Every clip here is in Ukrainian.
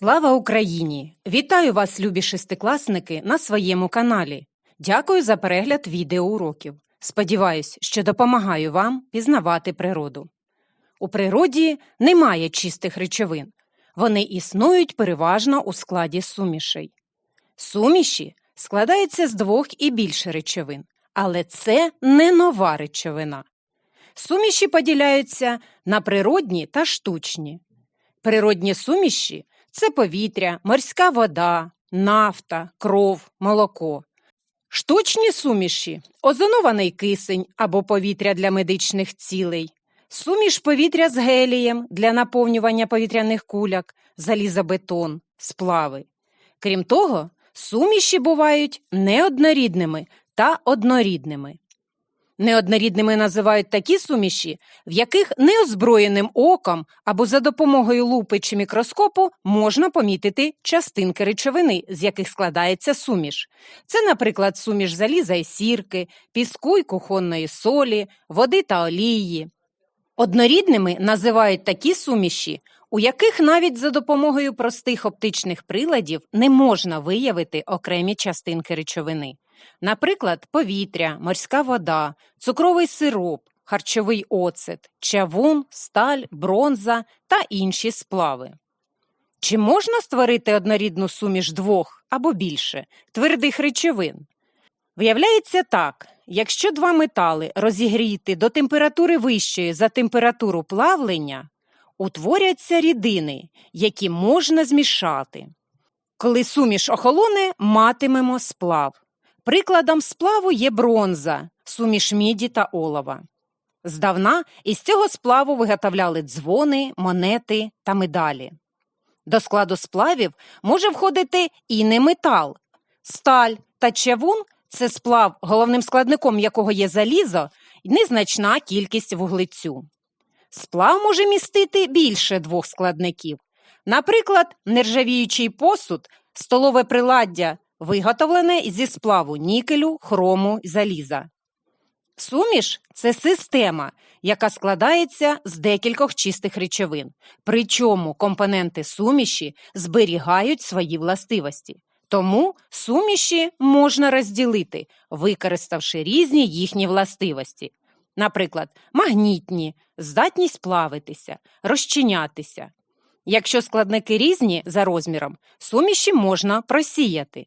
Слава Україні! Вітаю вас, любі шестикласники, на своєму каналі. Дякую за перегляд відеоуроків. Сподіваюсь, що допомагаю вам пізнавати природу. У природі немає чистих речовин. Вони існують переважно у складі сумішей. Суміші складаються з двох і більше речовин, але це не нова речовина. Суміші поділяються на природні та штучні. Природні суміші це повітря, морська вода, нафта, кров, молоко. Штучні суміші озонований кисень або повітря для медичних цілей, суміш повітря з гелієм для наповнювання повітряних куляк, залізобетон, сплави. Крім того, суміші бувають неоднорідними та однорідними. Неоднорідними називають такі суміші, в яких неозброєним оком або за допомогою лупи чи мікроскопу можна помітити частинки речовини, з яких складається суміш. Це, наприклад, суміш заліза і сірки, піску й кухонної солі, води та олії. Однорідними називають такі суміші, у яких навіть за допомогою простих оптичних приладів не можна виявити окремі частинки речовини. Наприклад, повітря, морська вода, цукровий сироп, харчовий оцет, чавун, сталь, бронза та інші сплави. Чи можна створити однорідну суміш двох або більше твердих речовин? Виявляється так, якщо два метали розігріти до температури вищої за температуру плавлення, утворяться рідини, які можна змішати. Коли суміш охолоне, матимемо сплав. Прикладом сплаву є бронза, суміш міді та олова. Здавна із цього сплаву виготовляли дзвони, монети та медалі. До складу сплавів може входити і не метал. Сталь та чавун це сплав, головним складником якого є залізо, і незначна кількість вуглецю. Сплав може містити більше двох складників. Наприклад, нержавіючий посуд, столове приладдя виготовлене зі сплаву нікелю, хрому заліза. Суміш це система, яка складається з декількох чистих речовин, причому компоненти суміші зберігають свої властивості. Тому суміші можна розділити, використавши різні їхні властивості. Наприклад, магнітні, здатність плавитися, розчинятися. Якщо складники різні за розміром, суміші можна просіяти.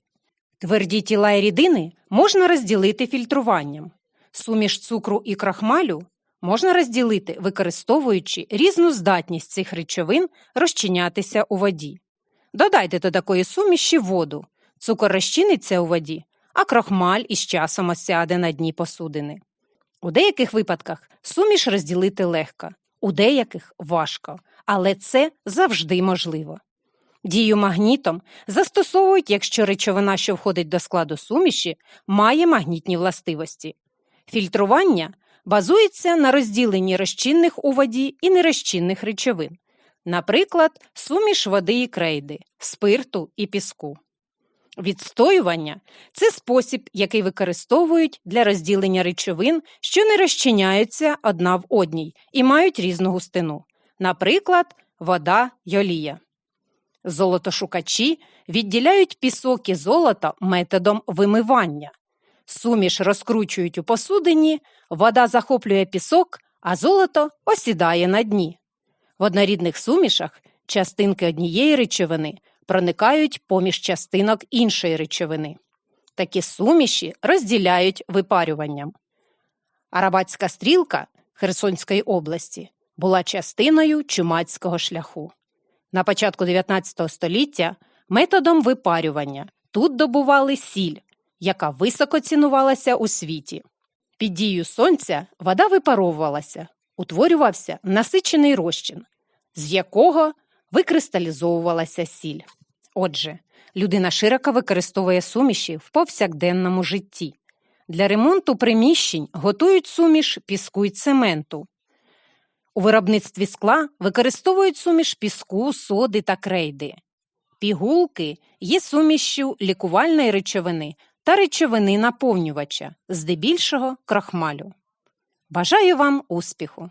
Тверді тіла і рідини можна розділити фільтруванням. Суміш цукру і крахмалю можна розділити, використовуючи різну здатність цих речовин розчинятися у воді. Додайте до такої суміші воду. Цукор розчиниться у воді, а крохмаль із часом осяде на дні посудини. У деяких випадках суміш розділити легко, у деяких важко, але це завжди можливо. Дію магнітом застосовують, якщо речовина, що входить до складу суміші, має магнітні властивості. Фільтрування базується на розділенні розчинних у воді і нерозчинних речовин, наприклад, суміш води і крейди, спирту і піску. Відстоювання це спосіб, який використовують для розділення речовин, що не розчиняються одна в одній і мають різну густину, наприклад, вода й олія. Золотошукачі відділяють пісок і золото методом вимивання. Суміш розкручують у посудині, вода захоплює пісок, а золото осідає на дні. В однорідних сумішах частинки однієї речовини проникають поміж частинок іншої речовини. Такі суміші розділяють випарюванням. Арабатська стрілка Херсонської області була частиною чумацького шляху. На початку 19 століття методом випарювання тут добували сіль, яка високо цінувалася у світі. Під дією сонця вода випаровувалася, утворювався насичений розчин, з якого викристалізовувалася сіль. Отже, людина широко використовує суміші в повсякденному житті. Для ремонту приміщень готують суміш піску й цементу. У виробництві скла використовують суміш піску, соди та крейди. Пігулки є сумішю лікувальної речовини та речовини наповнювача, здебільшого крахмалю. Бажаю вам успіху!